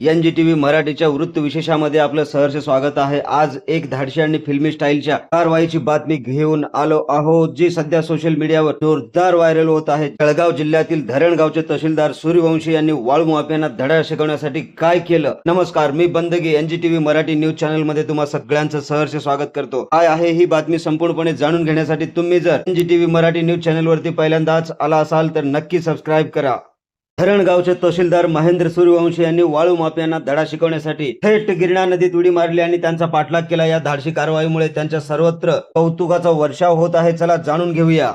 N G TV मराठीच्या वृत्त विशेषामध्ये आपलं सहर्ष स्वागत आहे. आज एक धाडशी आणि फिल्मी स्टाईलच्या कारवाईची बातमी घेऊन आलो आहोत जी सध्या सोशल मीडियावर जोरदार व्हायरल होत आहे. जळगाव जिल्ह्यातील धरणगावचे तहसीलदार सूर्यवंशी यांनी वाळू माफियांना धडा शिकवण्यासाठी काय केलं? नमस्कार मी Bandagi N G TV Marathi news चॅनलमध्ये तुम्हा सगळ्यांचं सहर्ष स्वागत करतो. काय आहे ही बातमी संपूर्णपणे जाणून घेण्यासाठी तुम्ही जर N G TV Marathi news channel वरती पहिल्यांदाच आला असाल तर नक्की सबस्क्राईब करा. धरणगावचे तहसीलदार महेंद्र सूर्यवंशी यांनी वाळू माफियांना धडा शिकवण्यासाठी थेट गिरणा नदीत उडी मारली आणि त्यांचा पाठलाग केला. या धाडशी कारवाईमुळे त्यांच्या सर्वत्र कौतुकाचा वर्षाव होत आहे. चला जाणून घेऊया.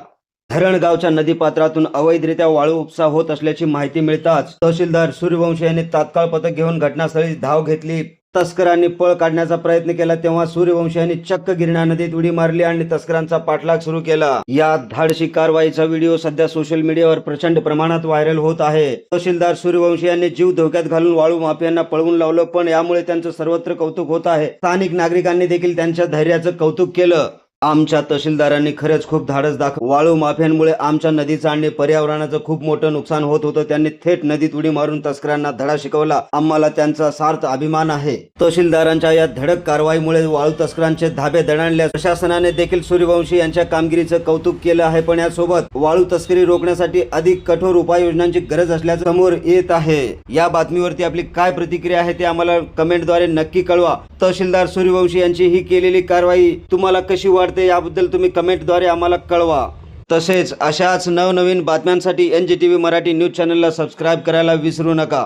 धरणगावच्या नदीपात्रातून अवैधरित्या वाळू उपसा होत असल्याची माहिती मिळताच तहसीलदार सूर्यवंशी यांनी तात्काळ पथक घेऊन घटनास्थळी धाव घेतली. तस्करांनी पळ काढण्याचा प्रयत्न केला तेव्हा सूर्यवंशी चक्क गिरणा नदीत उडी मारली आणि तस्करांचा पाठलाग सुरू केला. या धाडशी कारवाईचा व्हिडिओ सध्या सोशल मीडियावर प्रचंड प्रमाणात व्हायरल होत आहे. तहसीलदार सूर्यवंशी यांनी जीव धोक्यात घालून वाळू माफियांना पळवून लावलं पण यामुळे त्यांचं सर्वत्र कौतुक होत आहे. स्थानिक नागरिकांनी देखील त्यांच्या धैर्याचं कौतुक केलं. आमच्या तहसीलदारांनी खरंच खूप धाडस दाखव वाळू माफ्यांमुळे आमच्या नदीचं आणि पर्यावरणाचं खूप मोठं नुकसान होत होतं. त्यांनी थेट नदीत उडी मारून तस्करांना धडा शिकवला. आम्हाला त्यांचा सार्थ अभिमान आहे. तहसीलदारांच्या या धडक कारवाईमुळे वाळू तस्करांचे धाबे दणाणले. प्रशासनाने देखील सूर्यवंशी यांच्या कामगिरीचं कौतुक केलं आहे. पण यासोबत वाळू तस्करी रोखण्यासाठी अधिक कठोर उपाययोजनांची गरज असल्याचं समोर येत आहे. या बातमीवरती आपली काय प्रतिक्रिया आहे ते आम्हाला कमेंटद्वारे नक्की कळवा. तहसीलदार सूर्यवंशी यांची ही केलेली कारवाई तुम्हाला कशी वाटते याबद्दल तुम्ही कमेंटद्वारे आम्हाला कळवा. तसेच अशाच नवनवीन बातम्यांसाठी N G TV Marathi news चॅनलला सबस्क्राईब करायला विसरू नका.